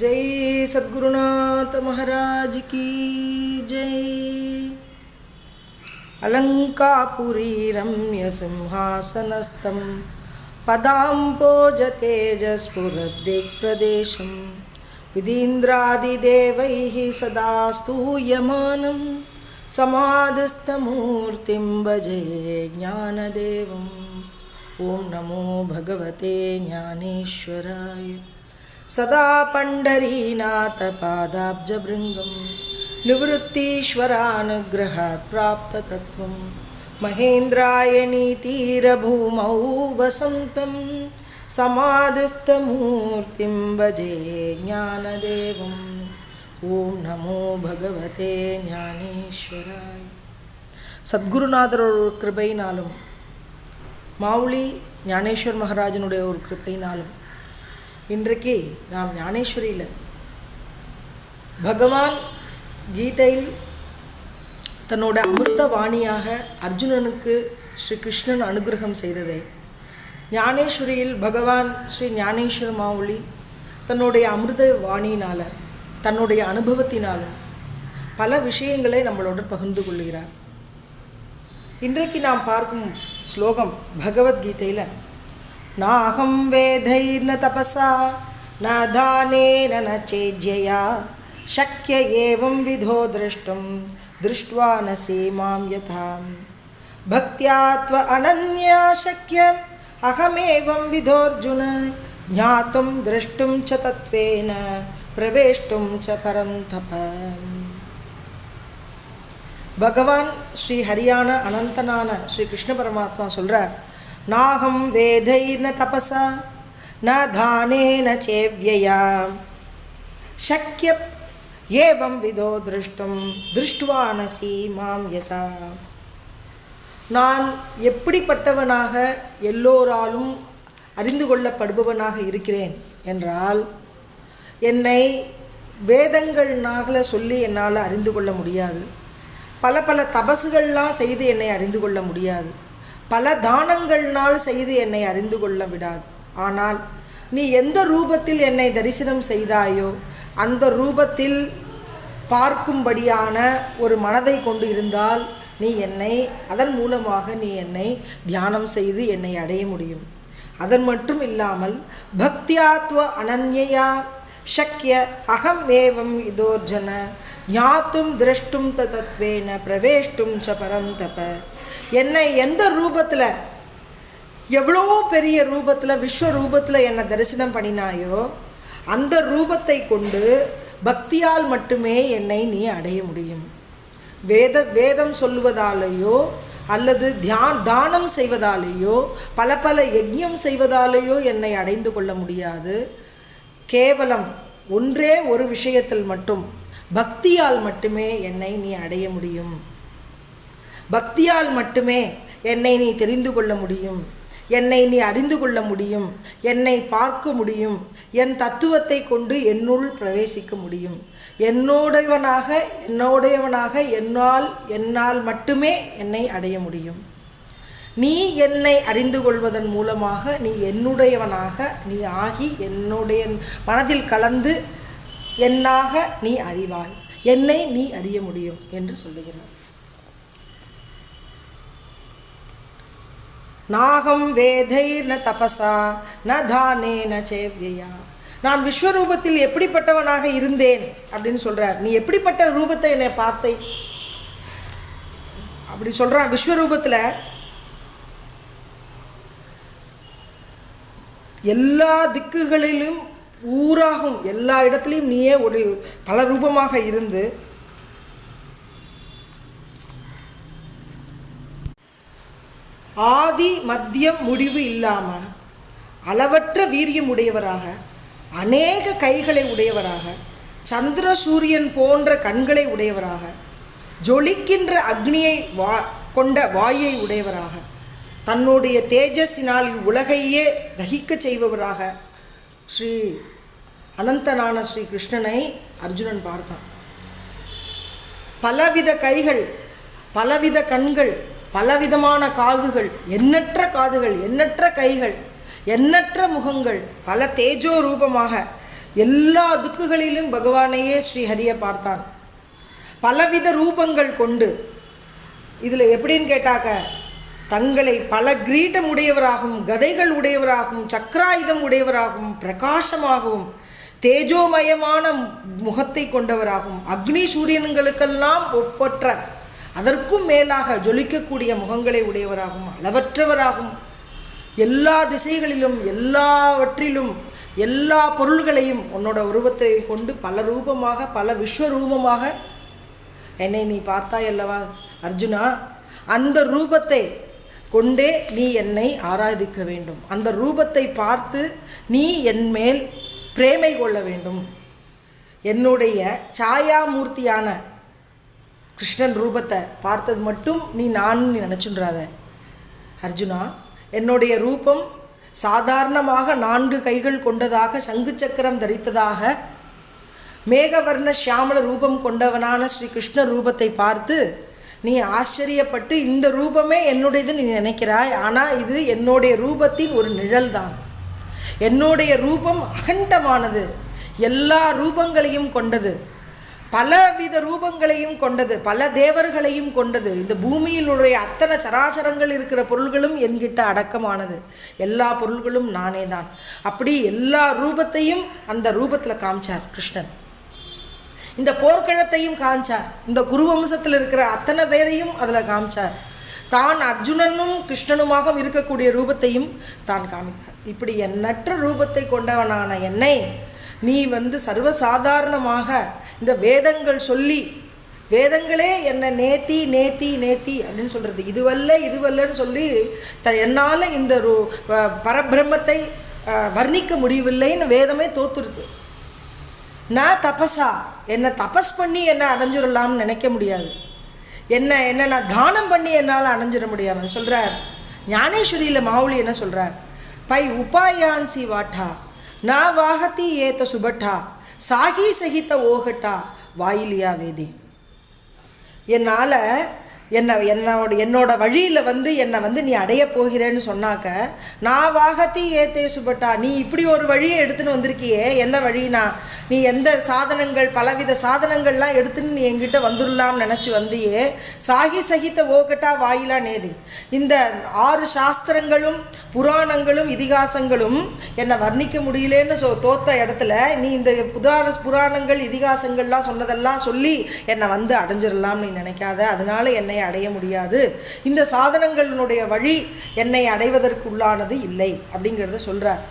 जय सद्गुरुनाथ महाराज की जय। अलङ्कापुरी रम्यसिंहासनस्थं पदाम्पोजतेजस्फुरद्दिक्प्रदेशं विधीन्द्रादिदेवैः सदा स्तूयमानं, समाधिस्थमूर्तिं भजे ज्ञानदेवम्। ॐ नमो भगवते ज्ञानेश्वराय। सदा पण्डरीनाथपादाब्जभृङ्गं निवृत्तीश्वरानुग्रहात् प्राप्ततत्त्वं महेन्द्रायणीतीरभूमौ वसन्तं समाधिस्थमूर्तिं भजे ज्ञानदेवम् ॐ नमो भगवते ஞானேஸ்வராய் சத்குருநாதரோட ஒரு கிருபையினாலும் மாவுளி ஞானேஸ்வர் மகாராஜனுடைய ஒரு கிருப்பையினாலும் இன்றைக்கு நாம் ஞானேஸ்வரியில். பகவான் கீதையில் தன்னோட அமிர்த வாணியாக அர்ஜுனனுக்கு ஸ்ரீ கிருஷ்ணன் அனுகிரகம் செய்ததை. ஞானேஸ்வரியில் பகவான் ஸ்ரீ ஞானேஸ்வர மாவுளி தன்னுடைய அமிர்த வாணியினால் தன்னுடைய அனுபவத்தினாலும் பல விஷயங்களை நம்மளோட பகிர்ந்து கொள்கிறார். இன்றைக்கு நாம் பார்க்கும் ஸ்லோகம் பகவத்கீதையில் நாகம் வேதைர்ன தபசா ந தானேன ந சேஜ்யயா சக்கிய ஏவம் விதோ திரஷ்டும் திருஷ்டுவா ந சீமாம் யதாம் பக்தியாத்வ அனன்யா சக்கியம் அகமேவம் விதோர்ஜுன ஞாத்தும் திரஷ்டும் ச தத்வேன பிரவேஷ்டும் ச பரந்தபம் பகவான் ஸ்ரீ ஹரியான அனந்தனான ஸ்ரீ கிருஷ்ண பரமாத்மா சொல்கிறார் நாகம் வேதைர்ன தபசா ந தானேன சேவ்யயா. சக்கிய ஏவம் விதோ திருஷ்டம் திருஷ்டுவானசி மாம் யதா. நான் எப்படிப்பட்டவனாக எல்லோராலும் அறிந்து கொள்ளப்படுபவனாக இருக்கிறேன் என்றால் என்னை வேதங்கள்னால சொல்லி என்னால் அறிந்து கொள்ள முடியாது. பல பல தபசுகள்லாம் செய்து என்னை அறிந்து கொள்ள முடியாது. பல தானங்கள்னால் செய்து என்னை அறிந்து கொள்ள விடாது. ஆனால் நீ எந்த ரூபத்தில் என்னை தரிசனம் செய்தாயோ அந்த ரூபத்தில் பார்க்கும்படியான ஒரு மனதை கொண்டு இருந்தால் நீ என்னை அதன் மூலமாக நீ என்னை தியானம் செய்து என்னை அடைய முடியும். அதன் மட்டும் இல்லாமல் பக்தியாத்வ அனன்யா சக்கிய அகம் ஏவம் இதோர்ஜன ஞாத்தும் திரஷ்டும் தத்வேன பிரவேஷ்டும் ச பரந்தப. என்னை எந்த ரூபத்தில் எவ்வளோ பெரிய ரூபத்தில் விஸ்வ ரூபத்தில் என்னை தரிசனம் பண்ணினாயோ அந்த ரூபத்தை கொண்டு பக்தியால் மட்டுமே என்னை நீ அடைய முடியும். வேத வேதம் சொல்லுவதாலேயோ அல்லது தியான் தானம் செய்வதாலேயோ பல பல யஜ்யம் செய்வதாலேயோ என்னை அடைந்து கொள்ள முடியாது. கேவலம் ஒன்றே ஒரு விஷயத்தில் மட்டும் பக்தியால் மட்டுமே என்னை நீ அடைய முடியும். பக்தியால் மட்டுமே என்னை நீ தெரிந்து கொள்ள முடியும். என்னை நீ அறிந்து கொள்ள முடியும். என்னை பார்க்க முடியும். என் தத்துவத்தை கொண்டு என்னுள் பிரவேசிக்க முடியும். என்னோடையவனாக என்னோடையவனாக என்னால் என்னால் மட்டுமே என்னை அடைய முடியும். நீ என்னை அறிந்து கொள்வதன் மூலமாக நீ என்னுடையவனாக நீ ஆகி என்னுடைய மனதில் கலந்து என்னாக நீ அறிவாய். என்னை நீ அறிய முடியும் என்று சொல்லுகிறார். நாகம் வேதை ந தபசா ந தானே ந சேவ்யா நான் விஸ்வரூபத்தில் எப்படிப்பட்டவனாக இருந்தேன் அப்படின்னு சொல்கிறார் நீ எப்படிப்பட்ட ரூபத்தை என்னை பார்த்தை? அப்படி சொல்கிறான் விஸ்வரூபத்தில் எல்லா திக்குகளிலும் ஊராகும் எல்லா இடத்துலையும் நீயே ஒரு பல ரூபமாக இருந்து ஆதி மத்தியம் முடிவு இல்லாமல் அளவற்ற வீரியம் உடையவராக அநேக கைகளை உடையவராக சந்திர சூரியன் போன்ற கண்களை உடையவராக ஜொலிக்கின்ற அக்னியை வா கொண்ட வாயை உடையவராக தன்னுடைய தேஜஸினால் இவ்வுலகையே தகிக்க செய்பவராக ஸ்ரீ அனந்தனான ஸ்ரீ கிருஷ்ணனை அர்ஜுனன் பார்த்தான். பலவித கைகள் பலவித கண்கள் பலவிதமான காதுகள் எண்ணற்ற காதுகள் எண்ணற்ற கைகள் எண்ணற்ற முகங்கள் பல தேஜோ ரூபமாக எல்லா துக்குகளிலும் பகவானையே ஸ்ரீஹரியை பார்த்தான். பலவித ரூபங்கள் கொண்டு இதில் எப்படின்னு கேட்டாக்க தங்களை பல கிரீடம் உடையவராகவும் கதைகள் உடையவராகவும் சக்கராயுதம் உடையவராகவும் பிரகாசமாகவும் தேஜோமயமான முகத்தை கொண்டவராகவும் அக்னி சூரியன்களுக்கெல்லாம் ஒப்பற்ற அதற்கும் மேலாக ஜொலிக்கக்கூடிய முகங்களை உடையவராகவும் அளவற்றவராகவும் எல்லா திசைகளிலும் எல்லாவற்றிலும் எல்லா பொருள்களையும் உன்னோட உருவத்தை கொண்டு பல ரூபமாக பல விஸ்வரூபமாக என்னை நீ பார்த்தாய் அல்லவா அர்ஜுனா? அந்த ரூபத்தை கொண்டே நீ என்னை ஆராதிக்க வேண்டும். அந்த ரூபத்தை பார்த்து நீ என் மேல் பிரேமை கொள்ள வேண்டும். என்னுடைய சாயாமூர்த்தியான கிருஷ்ணன் ரூபத்தை பார்த்தது மட்டும் நீ நான் நீ நினச்சுன்றாத. அர்ஜுனா என்னுடைய ரூபம் சாதாரணமாக நான்கு கைகள் கொண்டதாக சங்கு சக்கரம் தரித்ததாக மேகவர்ண சியாமல ரூபம் கொண்டவனான ஸ்ரீ கிருஷ்ண ரூபத்தை பார்த்து நீ ஆச்சரியப்பட்டு இந்த ரூபமே என்னுடையது நீ நினைக்கிறாய். ஆனால் இது என்னுடைய ரூபத்தின் ஒரு நிழல்தான். என்னுடைய ரூபம் அகண்டமானது. எல்லா ரூபங்களையும் கொண்டது. பலவித ரூபங்களையும் கொண்டது பல தேவர்களையும் கொண்டது. இந்த பூமியில் உடைய அத்தனை சராசரங்கள் இருக்கிற பொருள்களும் என்கிட்ட அடக்கமானது. எல்லா பொருள்களும் நானே தான் அப்படி எல்லா ரூபத்தையும் அந்த ரூபத்தில் காமிச்சார் கிருஷ்ணன். இந்த போர்க்களத்தையும் காமிச்சார். இந்த குருவம்சத்தில் இருக்கிற அத்தனை பேரையும் அதில் காமிச்சார். தான் அர்ஜுனனும் கிருஷ்ணனுமாக இருக்கக்கூடிய ரூபத்தையும் தான் காமித்தார். இப்படி எண்ணற்ற ரூபத்தை கொண்டவனான என்னை நீ வந்து சர்வசாதாரணமாக இந்த வேதங்கள் சொல்லி வேதங்களே என்னை நேத்தி நேத்தி நேத்தி அப்படின்னு சொல்கிறது இதுவல்ல இதுவல்லன்னு சொல்லி த என்னால் இந்த ரூ பரபிரம்மத்தை வர்ணிக்க முடியவில்லைன்னு வேதமே தோத்துருது. நான் தபஸா. என்னை தபஸ் பண்ணி என்னை அடைஞ்சிடலாம்னு நினைக்க முடியாது. என்ன என்ன நான் தானம் பண்ணி என்னால் அடைஞ்சிட முடியாமல் சொல்கிறார் ஞானேஸ்வரியில் மாவுளி என்ன சொல்கிறார் பை உபாயான்சி வாட்டா. நான் வாகத்தி ஏத்த சுபட்டா சாகி சகித்த ஓகட்டா வாயிலியா வேதே. என்னால் என்னை என்னோட என்னோட வழியில் வந்து என்னை வந்து நீ அடைய போகிறேன்னு சொன்னாக்க நான் வாகத்தி ஏத்தே சுபட்டா நீ இப்படி ஒரு வழியை எடுத்துன்னு வந்திருக்கியே என்ன வழினா? நீ எந்த சாதனங்கள் பலவித சாதனங்கள்லாம் எடுத்துன்னு நீ என்கிட்ட வந்துடலாம்னு நினச்சி வந்தியே சாகி சகித்த ஓகட்டா வாயிலா நேதி. இந்த ஆறு சாஸ்திரங்களும் புராணங்களும் இதிகாசங்களும் என்னை வர்ணிக்க முடியலேன்னு சொ தோத்த இடத்துல நீ இந்த புதார புராணங்கள் இதிகாசங்கள்லாம் சொன்னதெல்லாம் சொல்லி என்னை வந்து அடைஞ்சிடலாம்னு நீ நினைக்காத. அதனால என்னை அடைய முடியாது. இந்த சாதனங்களினுடைய வழி என்னை அடைவதற்குள்ளானது இல்லை அப்படிங்கிறத சொல்கிறார்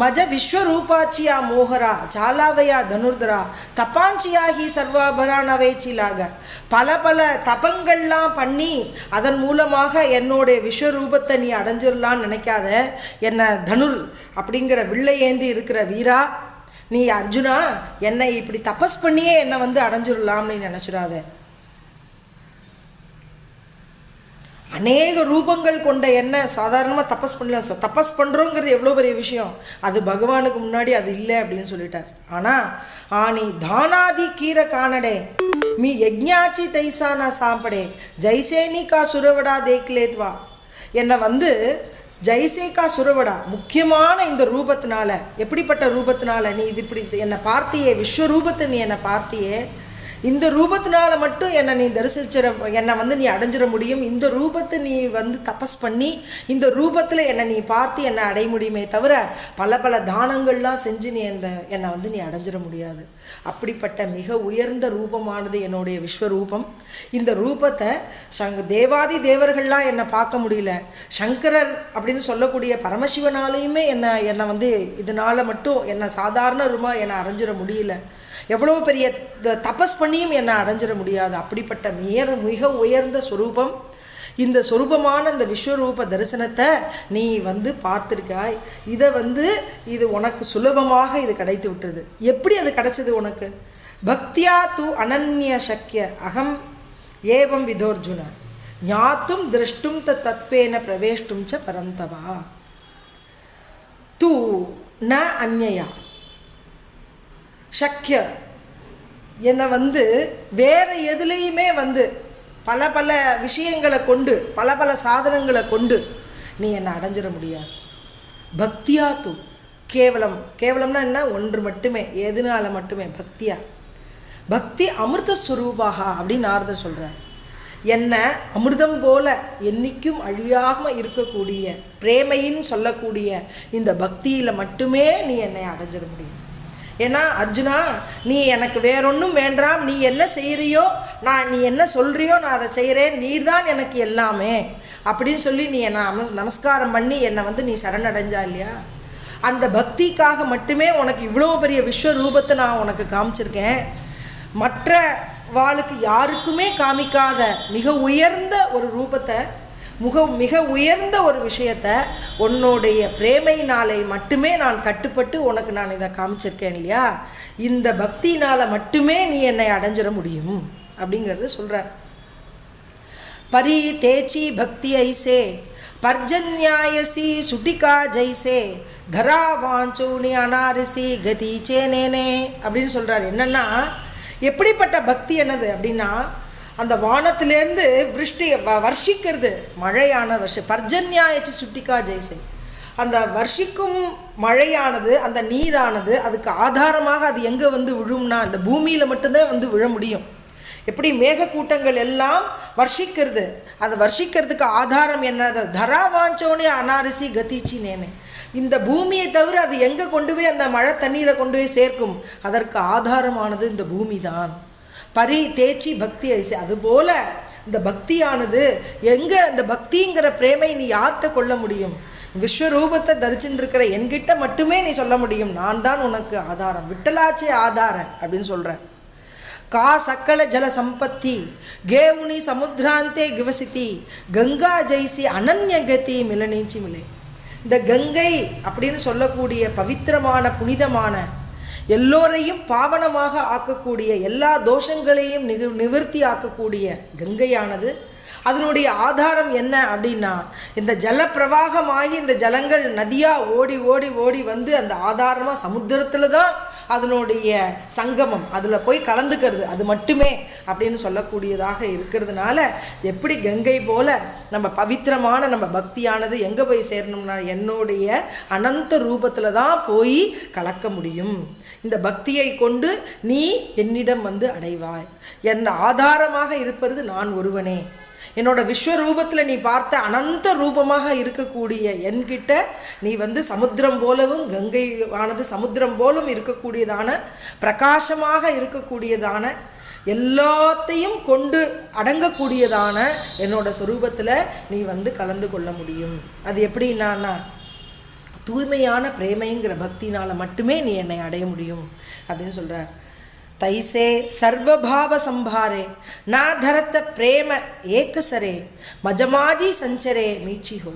மஜ விஸ்வரூபாச்சியா மோகரா ஜாலாவயா தனுர்தரா தப்பாஞ்சியாகி சர்வாபராணவேச்சிலாக பல பல தபங்கள்லாம் பண்ணி அதன் மூலமாக என்னுடைய விஸ்வரூபத்தை நீ அடைஞ்சிடலான்னு நினைக்காத என்னை தனுர் அப்படிங்கிற வில்லை ஏந்தி இருக்கிற வீரா நீ அர்ஜுனா என்னை இப்படி தபஸ் பண்ணியே என்னை வந்து அடைஞ்சிடலாம்னு நீ நினச்சிடாத. அநேக ரூபங்கள் கொண்ட எண்ணெய் சாதாரணமாக தபஸ் பண்ணலாம் சார் தபஸ் பண்ணுறோங்கிறது எவ்வளோ பெரிய விஷயம். அது பகவானுக்கு முன்னாடி அது இல்லை அப்படின்னு சொல்லிட்டார். ஆனால் ஆனி தானாதி கீர காணடே மீ யஜ்ஞாச்சி தைசானா சாப்பிடே ஜெய்சேனிகா சுரவடா தேக்கிலேத்வா என்னை வந்து ஜெய்சேகா சுரவடா முக்கியமான இந்த ரூபத்தினால எப்படிப்பட்ட ரூபத்தினால நீ இது இப்படி என்னை பார்த்தியே விஸ்வரூபத்தை நீ என்னை பார்த்தியே இந்த ரூபத்தினால மட்டும் என்னை நீ தரிசிச்சிட என்னை வந்து நீ அடைஞ்சிட முடியும். இந்த ரூபத்தை நீ வந்து தபஸ் பண்ணி இந்த ரூபத்தில் என்னை நீ பார்த்து என்னை அடைய முடியுமே தவிர பல பல தானங்கள்லாம் செஞ்சு நீ அந்த என்னை வந்து நீ அடைஞ்சிட முடியாது. அப்படிப்பட்ட மிக உயர்ந்த ரூபமானது என்னுடைய விஸ்வரூபம். இந்த ரூபத்தை சங்க தேவாதி தேவர்கள்லாம் என்னை பார்க்க முடியல. சங்கரர் அப்படின்னு சொல்லக்கூடிய பரமசிவனாலையுமே என்னை என்னை வந்து இதனால் மட்டும் என்னை சாதாரண ரூபா என்னை அடைஞ்சிட முடியல. எவ்வளோ பெரிய த- தபஸ் பண்ணியும் என்னை அடைஞ்சிட முடியாது. அப்படிப்பட்ட மிக மிக உயர்ந்த ஸ்வரூபம் இந்த சொரூபமான இந்த விஸ்வரூப தரிசனத்தை நீ வந்து பார்த்துருக்காய். இதை வந்து இது உனக்கு சுலபமாக இது கிடைத்து விட்டது. எப்படி அது கிடைச்சது உனக்கு? பக்தியா தூ அனன்ய சக்கிய அகம் ஏவம் விதோர்ஜுன. ஞாத்தும் திருஷ்டும் த தத்வேன பிரவேஷ்டும் ச பரந்தவா. தூ ந அந்நயா. சக்கிய என்னை வந்து வேறு எதுலேயுமே வந்து பல பல விஷயங்களை கொண்டு பல பல சாதனங்களை கொண்டு நீ என்னை அடைஞ்சிட முடியாது. பக்தியா தூ. கேவலம். கேவலம்னா என்ன? ஒன்று மட்டுமே. எதுனால மட்டுமே? பக்தியா. பக்தி அமிர்த ஸ்வரூபாக அப்படின்னு நாரதர் சொல்கிறார் என்ன அமிர்தம் போல என்றைக்கும் அழியாமல் இருக்கக்கூடிய பிரேமையின்னு சொல்லக்கூடிய இந்த பக்தியில் மட்டுமே நீ என்னை அடைஞ்சிட முடியும். ஏன்னா அர்ஜுனா நீ எனக்கு வேறொன்றும் வேண்டாம். நீ என்ன செய்கிறியோ நான் நீ என்ன சொல்கிறியோ நான் அதை செய்கிறேன் நீர்தான் எனக்கு எல்லாமே. அப்படின்னு சொல்லி நீ என்னை நமஸ் நமஸ்காரம் பண்ணி என்னை வந்து நீ சரணடைஞ்சா இல்லையா? அந்த பக்திக்காக மட்டுமே உனக்கு இவ்வளோ பெரிய விஸ்வரூபத்தை நான் உனக்கு காமிச்சிருக்கேன். மற்ற வாளுக்கு யாருக்குமே காமிக்காத மிக உயர்ந்த ஒரு ரூபத்தை முக மிக உயர்ந்த ஒரு விஷயத்த உன்னுடைய பிரேமையினாலே மட்டுமே நான் கட்டுப்பட்டு உனக்கு நான் இதை காமிச்சிருக்கேன் இல்லையா? இந்த பக்தினால் மட்டுமே நீ என்னை அடைஞ்சிட முடியும் அப்படிங்கிறது சொல்கிறார் பரி தேச்சி பக்தி ஐசே பர்ஜன்யாயசி சுட்டிகா ஜெய்சே தரா வாஞ்சோனி அனாரிசி கதி சேனேனே அப்படின்னு சொல்கிறார் என்னென்னா எப்படிப்பட்ட பக்தி என்னது அப்படின்னா அந்த வானத்திலேருந்து விருஷ்டி வ- வர்ஷிக்கிறது மழையான வருஷம் பர்ஜன்யாயச்சி சுட்டிக்கா ஜெய்சை. அந்த வர்ஷிக்கும் மழையானது அந்த நீரானது அதுக்கு ஆதாரமாக அது எங்கே வந்து விழும்னா அந்த பூமியில் மட்டும்தான் வந்து விழ முடியும். எப்படி மேகக்கூட்டங்கள் எல்லாம் வர்ஷிக்கிறது அது வர்ஷிக்கிறதுக்கு ஆதாரம் என்னது தரா வாஞ்சோனே அனாரிசி கதிச்சி நேனே. இந்த பூமியை தவிர அது எங்கே கொண்டு போய் அந்த மழை தண்ணீரை கொண்டு போய் சேர்க்கும்? அதற்கு ஆதாரமானது இந்த பூமி தான் பரி தேச்சி பக்தி ஐசி அதுபோல இந்த பக்தியானது எங்கே இந்த பக்திங்கிற பிரேமை நீ யார்கிட்ட கொள்ள முடியும்? விஸ்வரூபத்தை தரிச்சுட்டு இருக்கிற என்கிட்ட மட்டுமே நீ சொல்ல முடியும். நான் தான் உனக்கு ஆதாரம். விட்டலாச்சே ஆதாரம் அப்படின்னு சொல்கிறேன் கா சக்கல ஜல சம்பத்தி கேவுனி சமுத்திராந்தே கிவசித்தி கங்கா ஜெய்சி அனன்ய கதி மிலனீச்சி மிலே இந்த கங்கை அப்படின்னு சொல்லக்கூடிய பவித்திரமான புனிதமான எல்லோரையும் பாவனமாக ஆக்கக்கூடிய எல்லா தோஷங்களையும் நிவர்த்தி ஆக்கக்கூடிய கங்கையானது அதனுடைய ஆதாரம் என்ன அப்படின்னா இந்த ஜலப்பிரவாகமாகி இந்த ஜலங்கள் நதியாக ஓடி ஓடி ஓடி வந்து அந்த ஆதாரமாக சமுத்திரத்தில் தான் அதனுடைய சங்கமம். அதில் போய் கலந்துக்கிறது. அது மட்டுமே அப்படின்னு சொல்லக்கூடியதாக இருக்கிறதுனால எப்படி கங்கை போல நம்ம பவித்திரமான நம்ம பக்தியானது எங்கே போய் சேரணும்னா என்னுடைய அனந்த ரூபத்தில் தான் போய் கலக்க முடியும். இந்த பக்தியை கொண்டு நீ என்னிடம் வந்து அடைவாய். என் ஆதாரமாக இருப்பது நான் ஒருவனே. என்னோட விஸ்வரூபத்தில் நீ பார்த்த அனந்த ரூபமாக இருக்கக்கூடிய என்கிட்ட நீ வந்து சமுத்திரம் போலவும் கங்கை ஆனது சமுத்திரம் போலும் இருக்கக்கூடியதான பிரகாசமாக இருக்கக்கூடியதான எல்லாத்தையும் கொண்டு அடங்கக்கூடியதான என்னோட சொரூபத்தில் நீ வந்து கலந்து கொள்ள முடியும். அது எப்படின்னா தூய்மையான பிரேமைங்கிற பக்தினால் மட்டுமே நீ என்னை அடைய முடியும் அப்படின்னு சொல்கிறார் தைசே சர்வபாவ சம்பாரே நா தரத்த பிரேம ஏக்கசரே மஜமாஜி சஞ்சரே மீச்சி ஹோ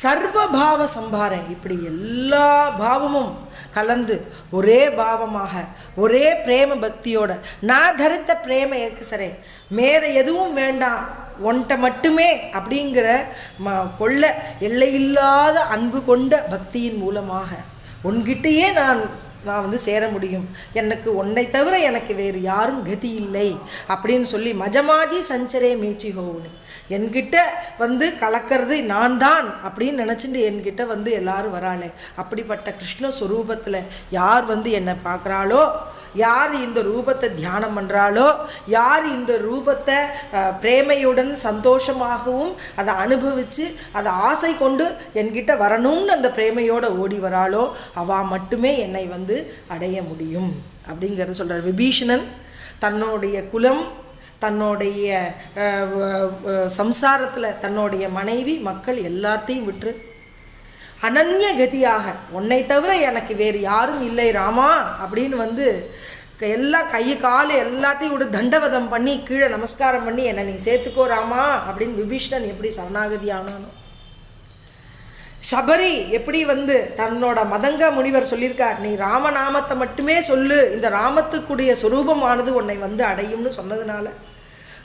சர்வபாவ சம்பாரே இப்படி எல்லா பாவமும் கலந்து ஒரே பாவமாக ஒரே பிரேம பக்தியோட நான் தரித்த பிரேம ஏக்கசரே மேற எதுவும் வேண்டாம் ஒன்ட்ட மட்டுமே அப்படிங்கிற ம கொள்ள எல்லையில்லாத அன்பு கொண்ட பக்தியின் மூலமாக। உன்கிட்டயே நான் நான் வந்து சேர முடியும். எனக்கு உன்னை தவிர எனக்கு வேறு யாரும் கதி இல்லை. அப்படின்னு சொல்லி மஜமாஜி சஞ்சரே மீச்சி ஹோவுனு என்கிட்ட வந்து கலக்கிறது நான் தான் அப்படின்னு நினச்சிட்டு என்கிட்ட வந்து எல்லாரும் வராளே. அப்படிப்பட்ட கிருஷ்ணஸ்வரூபத்தில் யார் வந்து என்னை பார்க்குறாளோ யார் இந்த ரூபத்தை தியானம் பண்ணுறாளோ யார் இந்த ரூபத்தை பிரேமையுடன் சந்தோஷமாகவும் அதை அனுபவித்து அதை ஆசை கொண்டு என்கிட்ட வரணும்னு அந்த பிரேமையோடு ஓடி வராளோ அவா மட்டுமே என்னை வந்து அடைய முடியும். அப்படிங்கிறத சொல்கிறார் விபீஷணன். தன்னுடைய குலம் தன்னுடைய சம்சாரத்தில் தன்னுடைய மனைவி மக்கள் எல்லாத்தையும் விட்டு அனன்ய கதியாக உன்னை தவிர எனக்கு வேறு யாரும் இல்லை ராமா. அப்படின்னு வந்து க- கை கால் எல்லாத்தையும் விட தண்டவதம் பண்ணி கீழே நமஸ்காரம் பண்ணி என்னை நீ சேர்த்துக்கோ ராமா. அப்படின்னு விபீஷணன் எப்படி சரணாகதி ஆனானோ. சபரி எப்படி வந்து தன்னோட மதங்க முனிவர் சொல்லியிருக்கார் நீ ராமநாமத்தை மட்டுமே சொல்லு. இந்த ராமத்துக்குடைய சொரூபமானது உன்னை வந்து அடையும்னு சொன்னதுனால.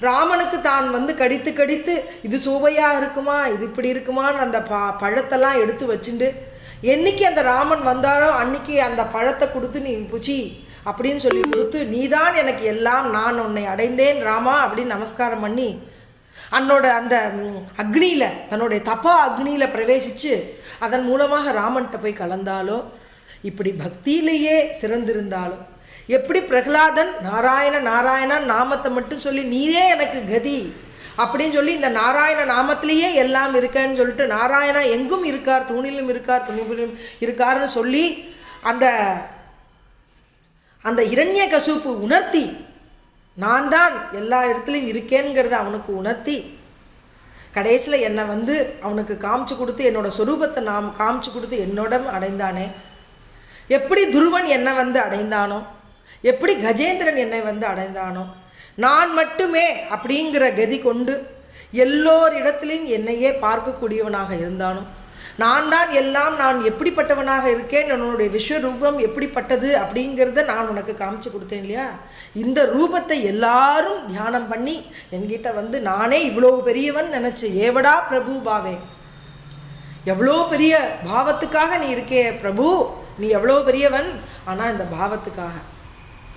ராமனுக்கு தான் வந்து கடித்து கடித்து இது சுவையாக இருக்குமா இது இப்படி இருக்குமான்னு அந்த ப பழத்தெல்லாம் எடுத்து வச்சுண்டு என்னைக்கு அந்த ராமன் வந்தாரோ அன்னைக்கு அந்த பழத்தை கொடுத்து நீ புச்சி அப்படின்னு சொல்லி கொடுத்து நீதான் எனக்கு எல்லாம் நான் உன்னை அடைந்தேன் ராமா அப்படின்னு நமஸ்காரம் பண்ணி அன்னோட அந்த அக்னியில் தன்னுடைய தப்பா அக்னியில் பிரவேசித்து அதன் மூலமாக ராமன்கிட்ட போய் கலந்தாலோ இப்படி பக்தியிலேயே சிறந்திருந்தாலும் எப்படி பிரகலாதன் நாராயண நாராயணன் நாமத்தை மட்டும் சொல்லி நீரே எனக்கு கதி அப்படின்னு சொல்லி இந்த நாராயண நாமத்திலேயே எல்லாம் இருக்கேன்னு சொல்லிட்டு நாராயணா எங்கும் இருக்கார் தூணிலும் இருக்கார் துணிவிலும் இருக்காருன்னு சொல்லி அந்த அந்த இரண்ய கசூப்பு உணர்த்தி நான் தான் எல்லா இடத்துலையும் இருக்கேங்கிறத அவனுக்கு உணர்த்தி கடைசியில் என்னை வந்து அவனுக்கு காமிச்சு கொடுத்து என்னோட சொரூபத்தை நாம் காமிச்சு கொடுத்து என்னோட அடைந்தானே? எப்படி துருவன் என்னை வந்து அடைந்தானோ? எப்படி கஜேந்திரன் என்னை வந்து அடைந்தானோ? நான் மட்டுமே அப்படிங்கிற கதி கொண்டு எல்லோரிடத்திலையும் என்னையே பார்க்கக்கூடியவனாக இருந்தானோ? நான் தான் எல்லாம் நான் எப்படிப்பட்டவனாக இருக்கேன்? என்னுடைய விஸ்வரூபம் எப்படிப்பட்டது? அப்படிங்கிறத நான் உனக்கு காமிச்சு கொடுத்தேன் இல்லையா? இந்த ரூபத்தை எல்லாரும் தியானம் பண்ணி என்கிட்ட வந்து நானே இவ்வளோ பெரியவன் நினச்சி ஏவடா பிரபு பாவே? எவ்வளோ பெரிய பாவத்துக்காக நீ இருக்கே பிரபு? நீ எவ்வளோ பெரியவன்? ஆனால் இந்த பாவத்துக்காக.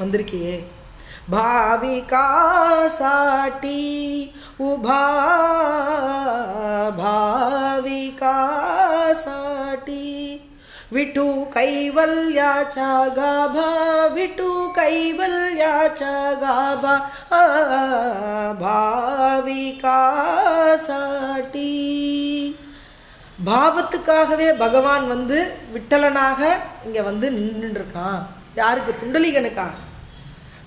मंदिरकी आहे भाविकासाठी उभा भाविकासाठी विठू कैवल्याचा गाभा विठू कैवल्याचा गाभा भाविकासाठी பாவத்துக்காகவே பகவான் வந்து விட்டலனாக இங்கே வந்து நின்றுருக்கான். யாருக்கு? புண்டலீகனுக்காக.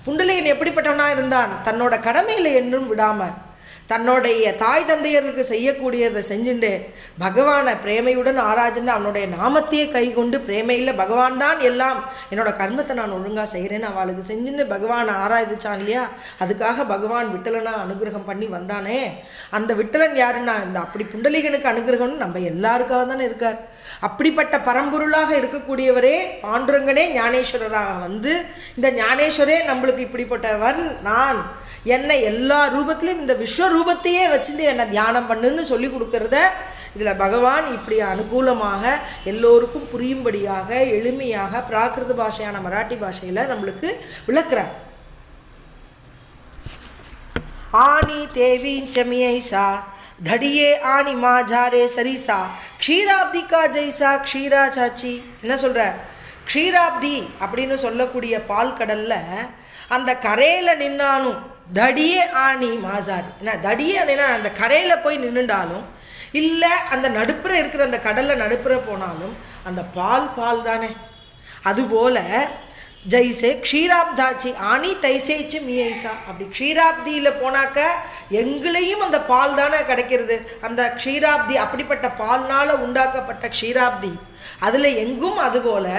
புண்டலீகன் எப்படிப்பட்டவனா இருந்தான்? தன்னோட கடமையில் என்றும் விடாமல் தன்னுடைய தாய் தந்தையருக்கு செய்யக்கூடியதை செஞ்சுட்டு பகவானை பிரேமையுடன் ஆராய்ச்சின்னு அவனுடைய நாமத்தையே கை கொண்டு பிரேமையில் பகவான் தான் எல்லாம். என்னோட கர்மத்தை நான் ஒழுங்காக செய்கிறேன்னு அவளுக்கு செஞ்சுன்னு பகவானை ஆராய்ச்சான் இல்லையா? அதுக்காக பகவான் விட்டலனா அனுகிரகம் பண்ணி வந்தானே. அந்த விட்டலன் யாருன்னா இந்த அப்படி புண்டலிகனுக்கு அனுகிரகம்னு நம்ம எல்லாருக்காக தானே இருக்கார். அப்படிப்பட்ட பரம்பொருளாக இருக்கக்கூடியவரே பாண்டுரங்கனே ஞானேஸ்வரராக வந்து இந்த ஞானேஸ்வரே நம்மளுக்கு இப்படிப்பட்டவன் நான். என்னை எல்லா ரூபத்திலையும் இந்த விஸ்வரூபத்தையே வச்சுட்டு என்னை தியானம் பண்ணுன்னு சொல்லி கொடுக்கறத இதில் பகவான் இப்படி அனுகூலமாக எல்லோருக்கும் புரியும்படியாக எளிமையாக பிராகிருத பாஷையான மராட்டி பாஷையில் நம்மளுக்கு விளக்குறார். ஆணி தேவீஞ்சமியைசா தடியே ஆணி மாஜாரே சரிசா க்ஷீராப்திகா ஜெய்சா க்ஷீரா சாச்சி. என்ன சொல்கிற க்ஷீராப்தி அப்படின்னு சொல்லக்கூடிய பால் கடலில் அந்த கரையில் நின்னானும் தடியே ஆணி மாசாரி என்ன தடியே அணினா அந்த கரையில் போய் நின்றுண்டாலும் இல்லை அந்த நடுப்புற இருக்கிற அந்த கடலில் நடுப்புற போனாலும் அந்த பால் பால் தானே. அதுபோல் ஜெய்சே க்ஷீராப்தாச்சி ஆணி தைசேச்சு மியைசா. அப்படி க்ஷீராப்தியில் போனாக்க எங்களையும் அந்த பால் தானே கிடைக்கிறது. அந்த க்ஷீராப்தி அப்படிப்பட்ட பால்னால் உண்டாக்கப்பட்ட க்ஷீராப்தி அதில் எங்கும் அதுபோல்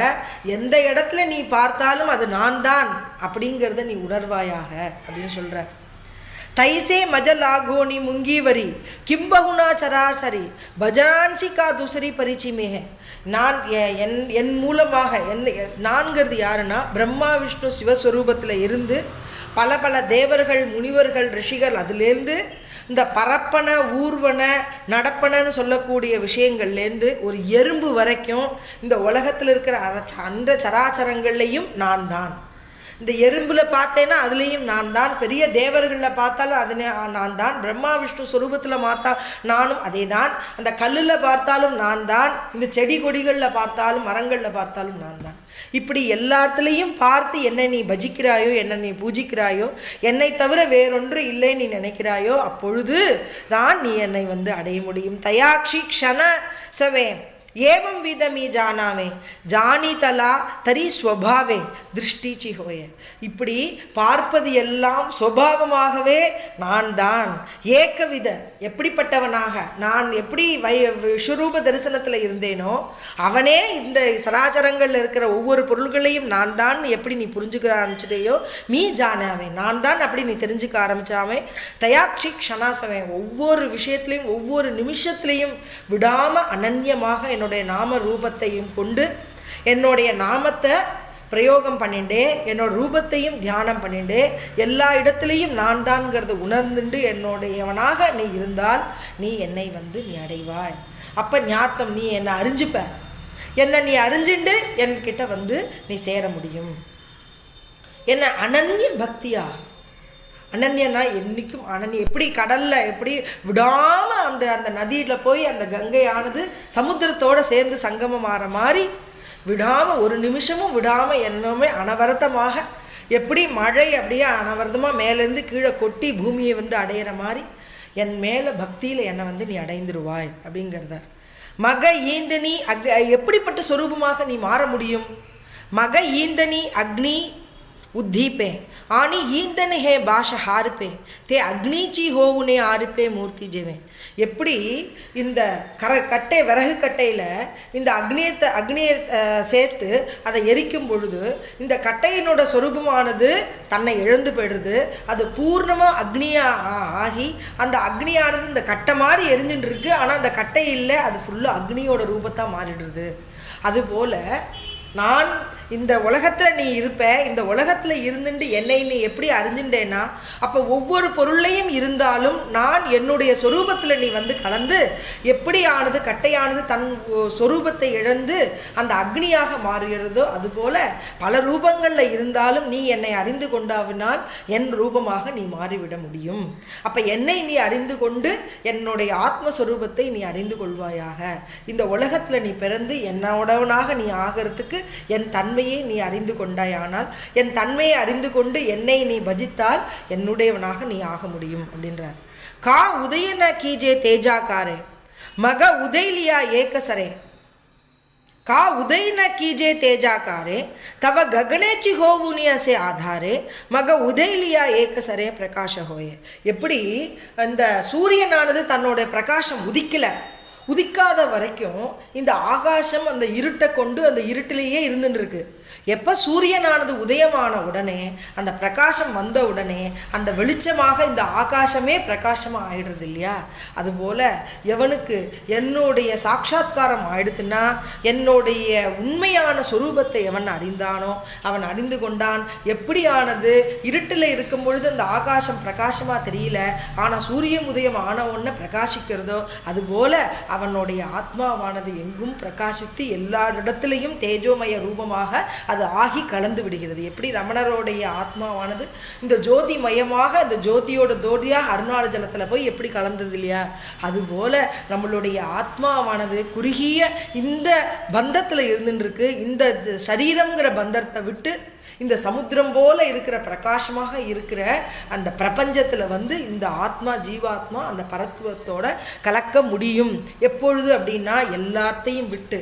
எந்த இடத்துல நீ பார்த்தாலும் அது நான் தான் அப்படிங்கிறத நீ உணர்வாயாக அப்படின்னு சொல்கிற தைசே மஜலாகோனி ஆகோனி முங்கீவரி கிம்பகுணா சராசரி பஜான்சி கா துசரி பரிச்சிமேக. நான் என் என் மூலமாக என் நான்கிறது யாருன்னா பிரம்மா விஷ்ணு சிவஸ்வரூபத்தில் இருந்து பல பல தேவர்கள் முனிவர்கள் ரிஷிகள் அதுலேருந்து இந்த பரப்பன ஊர்வன நடப்பனன்னு சொல்லக்கூடிய விஷயங்கள்லேருந்து ஒரு எறும்பு வரைக்கும் இந்த உலகத்தில் இருக்கிற அர- அண்ட சராச்சரங்கள்லையும் நான் தான் இந்த எறும்பில் பார்த்தேன்னா அதுலேயும் நான் தான் பெரிய தேவர்களில் பார்த்தாலும் அது நான் தான் பிரம்மா விஷ்ணு சுரூபத்தில் பார்த்தா நானும் அதே தான் அந்த கல்லில் பார்த்தாலும் நான் தான் இந்த செடி கொடிகளில் பார்த்தாலும் மரங்களில் பார்த்தாலும் நான் தான் இப்படி எல்லாத்துலேயும் பார்த்து என்னை நீ பஜிக்கிறாயோ என்னை நீ பூஜிக்கிறாயோ என்னை தவிர வேறொன்று இல்லை நீ நினைக்கிறாயோ அப்பொழுது தான் நீ என்னை வந்து அடைய முடியும். தயாட்சி க்ஷண சவே ஏவம் விதமி ஜானாமே ஜானிதலா தரி ஸ்வபாவே திருஷ்டிச்சி ஹோய இப்படி பார்ப்பது எல்லாம் சுவாவமாகவே நான் தான் ஏக்கவித எப்படிப்பட்டவனாக நான் எப்படி வை விஸ்வரூப தரிசனத்தில் இருந்தேனோ அவனே இந்த சராச்சரங்களில் இருக்கிற ஒவ்வொரு பொருள்களையும் நான் தான் எப்படி நீ புரிஞ்சுக்க ஆரம்பிச்சிடையோ நீ ஜானாவே. நான் தான் அப்படி நீ தெரிஞ்சுக்க ஆரம்பிச்சாவே. தயாட்சி க்ஷணாசவே ஒவ்வொரு விஷயத்துலையும் ஒவ்வொரு நிமிஷத்துலையும் விடாமல் அனன்யமாக என்னுடைய நாம ரூபத்தையும் கொண்டு என்னுடைய நாமத்தை பிரயோகம் பண்ணிண்டே என்னோட ரூபத்தையும் தியானம் பண்ணிண்டே எல்லா இடத்துலையும் நான் தான்ங்கிறத உணர்ந்துண்டு என்னுடையவனாக நீ இருந்தால் நீ என்னை வந்து நீ அடைவாய். அப்போ ஞாத்தம் நீ என்னை அறிஞ்சுப்ப. என்னை நீ அறிஞ்சுண்டு என்கிட்ட வந்து நீ சேர முடியும். என்னை அனன்ய பக்தியா அனன்யனா என்றைக்கும் அனன்யா. எப்படி கடலில் எப்படி விடாமல் அந்த அந்த நதியில் போய் அந்த கங்கையானது சமுத்திரத்தோட சேர்ந்து சங்கமம் ஆகிற மாதிரி விடாமல் ஒரு நிமிஷமும் விடாமல் என்னமே அனவரத்தமாக எப்படி மழை அப்படியே அனவரதமாக மேலேருந்து கீழே கொட்டி பூமியை வந்து அடையிற மாதிரி என் மேலே பக்தியில் என்னை வந்து நீ அடைந்துருவாய் அப்படிங்கிறதார் மக ஈந்தனி அக் எப்படிப்பட்ட சொரூபமாக நீ மாற முடியும்? மக ஈந்தனி அக்னி ಉದ್ದೀಪೆ ಆನಿ ಈಂದನ ಹೇ ಭಾಷ ಹಾರಿಪೆ தே அக்னிச்சி ஹோவுனே ஆறுப்பே மூர்த்தி ஜெவே எப்படி இந்த கர கட்டை விறகு கட்டையில் இந்த அக்னியத்தை அக்னியை அஹ், சேர்த்து அதை எரிக்கும் பொழுது இந்த கட்டையினோட சொரூபமானது தன்னை இழந்து போயிடுது அது பூர்ணமாக அக்னியாக ஆகி அந்த அக்னியானது இந்த கட்டை மாதிரி எரிஞ்சுட்டு இருக்கு ஆனால் அந்த கட்டை இல்லை அது ஃபுல்லாக அக்னியோட ரூபத்தாக மாறிடுது அதுபோல் நான் இந்த உலகத்தில் நீ இருப்ப இந்த உலகத்தில் இருந்துட்டு என்னை நீ எப்படி அறிஞ்சுட்டேன்னா அப்போ ஒவ்வொரு பொருளையும் இருந்தாலும் நான் என்னுடைய சொரூபத்தில் நீ வந்து கலந்து எப்படியானது கட்டையானது தன் சொரூபத்தை இழந்து அந்த அக்னியாக மாறுகிறதோ அதுபோல பல ரூபங்களில் இருந்தாலும் நீ என்னை அறிந்து கொண்டாவினால் என் ரூபமாக நீ மாறிவிட முடியும். அப்போ என்னை நீ அறிந்து கொண்டு என்னுடைய ஆத்மஸ்வரூபத்தை நீ அறிந்து கொள்வாயாக. இந்த உலகத்தில் நீ பிறந்து என்னோடவனாக நீ ஆகிறதுக்கு என் தன் தன்மையை நீ அறிந்து கொண்டாயானால் என் தன்மையை அறிந்து கொண்டு என்னை நீ பஜித்தால் என்னுடையவனாக நீ ஆக முடியும் அப்படின்றார் கா உதயன கீஜே தேஜாக்காரே மக உதயலியா ஏகசரே का उदय न कीजे तेजाकारे तव गगनेची होवुनिय से आधारे மக உதயலியா ஏகசரே பிரகாஷ ஹோயே எப்படி அந்த சூரியனானது தன்னோட பிரகாசம் உதிக்கல உதிக்காத வரைக்கும் இந்த ஆகாசம் அந்த இருட்டை கொண்டு அந்த இருட்டிலேயே இருந்துட்டு இருக்கு. எப்போ சூரியனானது உதயமான உடனே அந்த பிரகாசம் வந்த உடனே அந்த வெளிச்சமாக இந்த ஆகாசமே பிரகாசமாக ஆயிடுறது இல்லையா? அதுபோல் எவனுக்கு என்னுடைய சாட்சா்காரம் ஆயிடுத்துன்னா என்னுடைய உண்மையான சொரூபத்தை எவன் அறிந்தானோ அவன் அறிந்து கொண்டான். எப்படியானது? இருட்டில் இருக்கும் பொழுது அந்த ஆகாசம் பிரகாசமாக தெரியல. ஆனால் சூரியன் உதயம் ஆன உடனே பிரகாசிக்கிறதோ அதுபோல் அவனுடைய ஆத்மாவானது எங்கும் பிரகாசித்து எல்லா இடத்துலையும் தேஜோமய ரூபமாக அது அது ஆகி கலந்து விடுகிறது. எப்படி ரமணருடைய ஆத்மாவானது இந்த ஜோதி மயமாக இந்த ஜோதியோட ஜோதியாக அருணாள ஜலத்தில் போய் எப்படி கலந்தது இல்லையா? அதுபோல் நம்மளுடைய ஆத்மாவானது குறுகிய இந்த பந்தத்தில் இருந்துருக்கு இந்த சரீரங்கிற பந்தத்தை விட்டு இந்த சமுத்திரம் போல இருக்கிற பிரகாசமாக இருக்கிற அந்த பிரபஞ்சத்தில் வந்து இந்த ஆத்மா ஜீவாத்மா அந்த பரத்துவத்தோட கலக்க முடியும். எப்பொழுது அப்படின்னா எல்லாத்தையும் விட்டு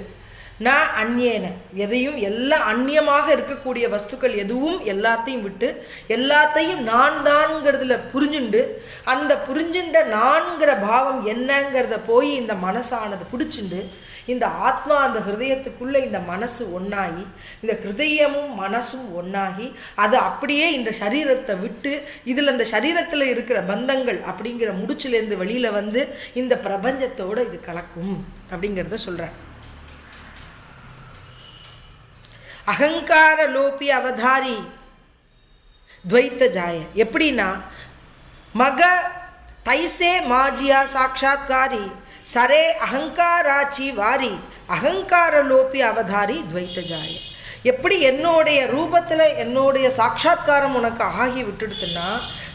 நான் அந்நியன எதையும் எல்லா அந்நியமாக இருக்கக்கூடிய வஸ்துக்கள் எதுவும் எல்லாத்தையும் விட்டு எல்லாத்தையும் நான் தான்ங்கிறதுல புரிஞ்சுண்டு அந்த புரிஞ்சுண்ட நான்கிற பாவம் என்னங்கிறத போய் இந்த மனசானது பிடிச்சிண்டு இந்த ஆத்மா அந்த ஹிருதயத்துக்குள்ளே இந்த மனசு ஒன்றாகி இந்த ஹிருதயமும் மனசும் ஒன்றாகி அது அப்படியே இந்த சரீரத்தை விட்டு இதில் இந்த சரீரத்தில் இருக்கிற பந்தங்கள் அப்படிங்கிற முடிச்சிலேருந்து வெளியில் வந்து இந்த பிரபஞ்சத்தோடு இது கலக்கும் அப்படிங்கிறத சொல்கிறேன் அகங்கார லோபி அவதாரி துவைத்த ஜாய. எப்படின்னா மக தைசே மாஜியா சாட்சாத்காரி சரே அகங்காராச்சி வாரி அகங்கார லோபி அவதாரி துவைத்த ஜாய. எப்படி என்னுடைய ரூபத்தில் என்னுடைய சாட்சாத்காரம் உனக்கு ஆகி விட்டுடுத்துன்னா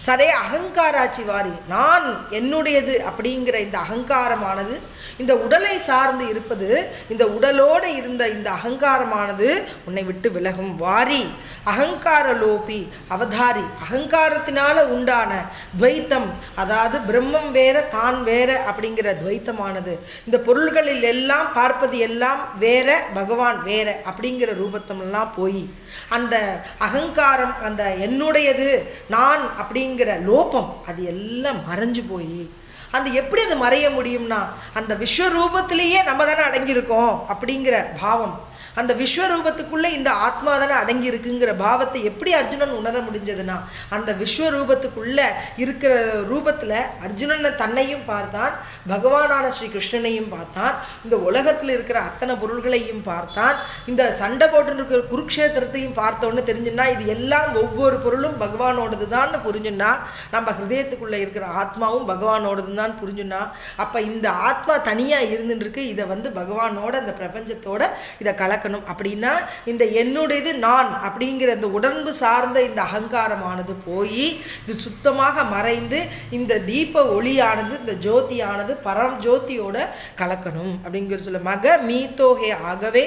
சரே அகங்காராச்சி வாரி நான் என்னுடையது அப்படிங்கிற இந்த அகங்காரமானது இந்த உடலை சார்ந்து இருப்பது இந்த உடலோடு இருந்த இந்த அகங்காரமானது உன்னை விட்டு விலகும். வாரி அகங்கார லோபி அவதாரி அகங்காரத்தினால உண்டான துவைத்தம் அதாவது பிரம்மம் வேற தான் வேற அப்படிங்கிற துவைத்தமானது. இந்த பொருள்களில் எல்லாம் பார்ப்பது எல்லாம் வேற பகவான் வேற அப்படிங்கிற ரூபத்தமெல்லாம் போய் அந்த அகங்காரம் அந்த என்னுடையது நான் அப்படிங்கிற லோபம் அது எல்லாம் மறைஞ்சு போய் அந்த எப்படி அது மறைய முடியும்னா அந்த விஸ்வரூபத்திலேயே நம்ம தானே அடங்கியிருக்கோம் அப்படிங்கிற பாவம். அந்த விஸ்வரூபத்துக்குள்ளே இந்த ஆத்மா தானே அடங்கி இருக்குங்கிற பாவத்தை எப்படி அர்ஜுனன் உணர முடிஞ்சதுன்னா அந்த விஸ்வரூபத்துக்குள்ளே இருக்கிற ரூபத்தில் அர்ஜுனனை தன்னையும் பார்த்தான் பகவானான ஸ்ரீ கிருஷ்ணனையும் பார்த்தான். இந்த உலகத்தில் இருக்கிற அத்தனை பொருள்களையும் பார்த்தான். இந்த சண்டை போட்டு இருக்கிற குருக்ஷேத்திரத்தையும் பார்த்தோன்னு தெரிஞ்சுன்னா இது எல்லாம் ஒவ்வொரு பொருளும் பகவானோடது தான் புரிஞ்சுன்னா நம்ம ஹிருதயத்துக்குள்ளே இருக்கிற ஆத்மாவும் பகவானோடது தான் புரிஞ்சுன்னா அப்போ இந்த ஆத்மா தனியாக இருந்துருக்கு இதை வந்து பகவானோட இந்த பிரபஞ்சத்தோட இதை கலக்கணும். அப்படின்னா இந்த என்னுடையது நான் அப்படிங்கிற இந்த உடம்பு சார்ந்த இந்த அகங்காரமானது போய் இது சுத்தமாக மறைந்து இந்த தீப ஒளியானது இந்த ஜோதியானது ஆனது பரம் ஜோதியோட கலக்கணும் அப்படிங்கிற சொல்ல மக மீதோஹே ஆகவே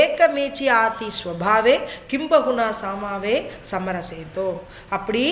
ஏகமேச்சி ஆத்தி ஸ்வபாவே கிம்பகுணா சாமாவே சமரசேதோ. அப்படி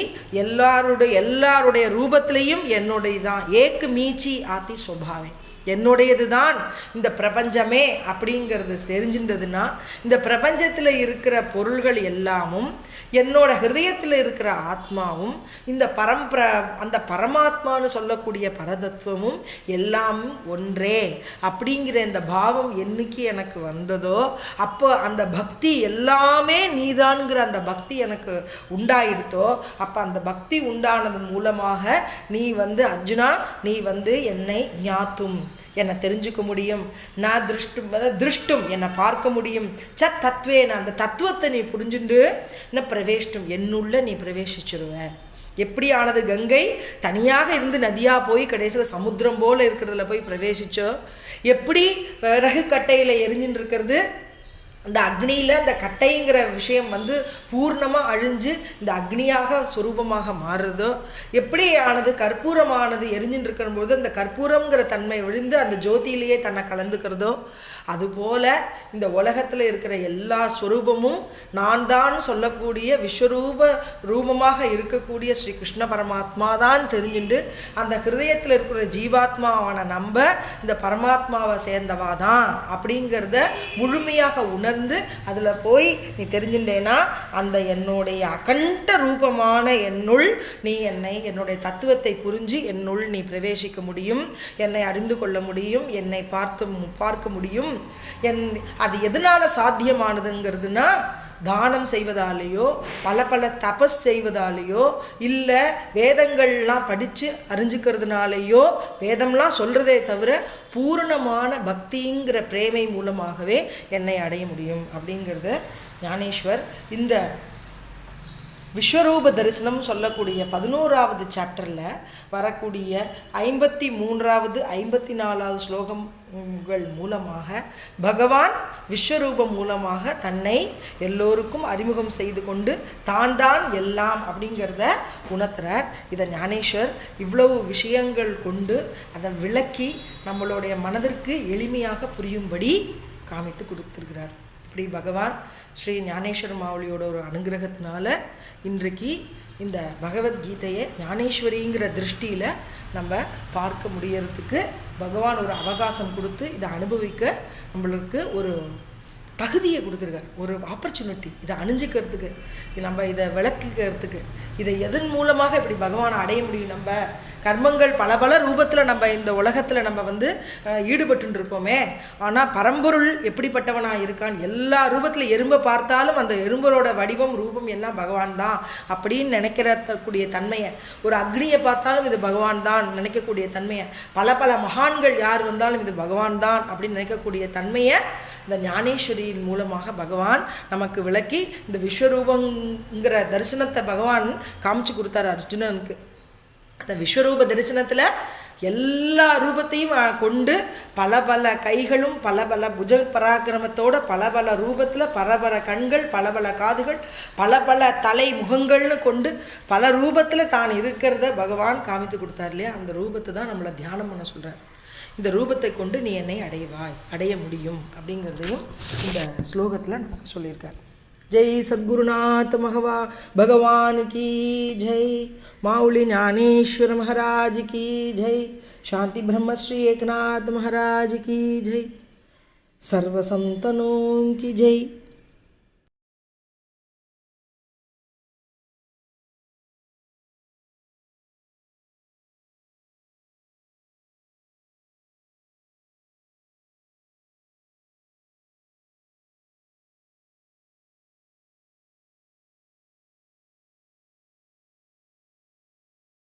எல்லாருடைய எல்லாருடைய ரூபத்திலையும் என்னுடைய தான் ஏக்கு மீச்சி ஆத்தி ஸ்வபாவே. என்னுடையது தான் இந்த பிரபஞ்சமே அப்படிங்கிறது தெரிஞ்சின்றதுன்னா இந்த பிரபஞ்சத்தில் இருக்கிற பொருள்கள் எல்லாமும் என்னோட ஹிருதயத்தில் இருக்கிற ஆத்மாவும் இந்த பரம்பர அந்த பரமாத்மான்னு சொல்லக்கூடிய பரதத்துவமும் எல்லாம் ஒன்றே. அப்படிங்கிற இந்த பாவம் என்னைக்கு எனக்கு வந்ததோ அப்போ அந்த பக்தி எல்லாமே நீதான்ங்கிற அந்த பக்தி எனக்கு உண்டாயிடுத்தோ அப்போ அந்த பக்தி உண்டானதன் மூலமாக நீ வந்து அர்ஜுனா நீ வந்து என்னை ஞாத்தும். என்னை தெரிஞ்சுக்க முடியும். நான் திருஷ்டும் அதாவது திருஷ்டும் என்னை பார்க்க முடியும். ச நான் அந்த தத்துவத்தை நீ புரிஞ்சுண்டு என்ன பிரவேஷ்டும் என்னுள்ள நீ பிரவேசிச்சிருவ எப்படி ஆனது கங்கை? தனியாக இருந்து நதியாக போய் கடைசியில் சமுத்திரம் போல் இருக்கிறதுல போய் பிரவேசிச்சோ எப்படி? விறகு கட்டையில் எரிஞ்சுட்டு இருக்கிறது இந்த அக்னியில் இந்த கட்டைங்கிற விஷயம் வந்து பூர்ணமாக அழிஞ்சு இந்த அக்னியாக சுரூபமாக மாறுறதோ எப்படி ஆனது கற்பூரமானது எரிஞ்சுட்டு இருக்கும்போது அந்த கற்பூரங்கிற தன்மை விழுந்து அந்த ஜோதியிலேயே தன்னை கலந்துக்கிறதோ அதுபோல இந்த உலகத்தில் இருக்கிற எல்லா ஸ்வரூபமும் நான் தான் சொல்லக்கூடிய விஸ்வரூப ரூபமாக இருக்கக்கூடிய ஸ்ரீ கிருஷ்ண பரமாத்மா தான் தெரிஞ்சுண்டு அந்த ஹிருதயத்தில் இருக்கிற ஜீவாத்மாவான நம்ம இந்த பரமாத்மாவை சேர்ந்தவா தான் அப்படிங்கிறத முழுமையாக உணர்ந்து அதில் போய் நீ தெரிஞ்சுட்டேன்னா அந்த என்னுடைய அகண்ட ரூபமான என்னுள் நீ என்னை என்னுடைய தத்துவத்தை புரிஞ்சு என்னுள் நீ பிரவேசிக்க முடியும் என்னை அறிந்து கொள்ள முடியும் என்னை பார்த்து பார்க்க முடியும் என் அது எதனால் சாத்தியமானதுங்கிறதுனா தானம் செய்வதாலேயோ பல பல தபஸ் செய்வதாலேயோ இல்லை வேதங்கள்லாம் படித்து அறிஞ்சுக்கிறதுனாலேயோ வேதம்லாம் சொல்கிறதே தவிர பூரணமான பக்திங்கிற பிரேமை மூலமாகவே என்னை அடைய முடியும். அப்படிங்கிறத ஞானேஸ்வர் இந்த விஸ்வரூப தரிசனம் சொல்லக்கூடிய பதினோராவது சாப்டரில் வரக்கூடிய ஐம்பத்தி மூன்றாவது ஐம்பத்தி நாலாவது ஸ்லோகங்கள் மூலமாக பகவான் விஸ்வரூபம் மூலமாக தன்னை எல்லோருக்கும் அறிமுகம் செய்து கொண்டு தான் தான் எல்லாம் அப்படிங்கிறத உணர்த்துறார். இதை ஞானேஸ்வர் இவ்வளவு விஷயங்கள் கொண்டு அதை விளக்கி நம்மளுடைய மனதிற்கு எளிமையாக புரியும்படி காமித்து கொடுத்திருக்கிறார். இப்படி பகவான் ஸ்ரீ ஞானேஸ்வர மாவளியோட ஒரு அனுகிரகத்தினால இன்றைக்கு இந்த பகவத்கீதையை ஞானேஸ்வரிங்கிற திருஷ்டியில் நம்ம பார்க்க முடியறதுக்கு பகவான் ஒரு அவகாசம் கொடுத்து இதை அனுபவிக்க நம்மளுக்கு ஒரு தகுதியை கொடுத்துருக்கார் ஒரு ஆப்பர்ச்சுனிட்டி இதை அணிஞ்சிக்கிறதுக்கு நம்ம இதை விளக்குக்கிறதுக்கு இதை எதன் மூலமாக இப்படி பகவானை அடைய முடியும்? நம்ம கர்மங்கள் பல பல ரூபத்தில் நம்ம இந்த உலகத்தில் நம்ம வந்து ஈடுபட்டு இருக்கோமே ஆனால் பரம்பொருள் எப்படிப்பட்டவனாக இருக்கான்? எல்லா ரூபத்தில் எறும்பை பார்த்தாலும் அந்த எறும்பரோட வடிவம் ரூபம் எல்லாம் பகவான் தான் அப்படின்னு நினைக்கிறக்கூடிய தன்மையை ஒரு அக்னியை பார்த்தாலும் இது பகவான் தான் நினைக்கக்கூடிய தன்மையை பல பல மகான்கள் யார் வந்தாலும் இது பகவான் தான் அப்படின்னு நினைக்கக்கூடிய தன்மையை இந்த ஞானேஸ்வரியின் மூலமாக பகவான் நமக்கு விளக்கி இந்த விஸ்வரூபங்கிற தரிசனத்தை பகவான் காமிச்சு கொடுத்தாரு அர்ஜுனனுக்கு. அந்த விஸ்வரூப தரிசனத்தில் எல்லா ரூபத்தையும் கொண்டு பல பல கைகளும் பல பல புஜ பராக்கிரமத்தோட பல பல ரூபத்தில் பல பல கண்கள் பல பல காதுகள் பல பல தலை முகங்கள்னு கொண்டு பல ரூபத்தில் தான் இருக்கிறத பகவான் காமித்து கொடுத்தார் இல்லையா? அந்த ரூபத்தை தான் நம்மளை தியானம் பண்ண சொல்கிறார் இந்த ரூபத்தை கொண்டு நீ என்னை அடைவாய் அடைய முடியும் அப்படிங்கிறதையும் இந்த ஸ்லோகத்தில் நமக்கு சொல்லியிருக்கார் ஜெய் சத்குருநாத் மகவா பகவான் கி ஜெய் மாவுளி ஞானேஸ்வர் மகாராஜ் கி ஜெய் சாந்தி பிரம்மஸ்ரீ ஏக்நாத் மகாராஜ் கி ஜெய் सर्वसंतनों की जय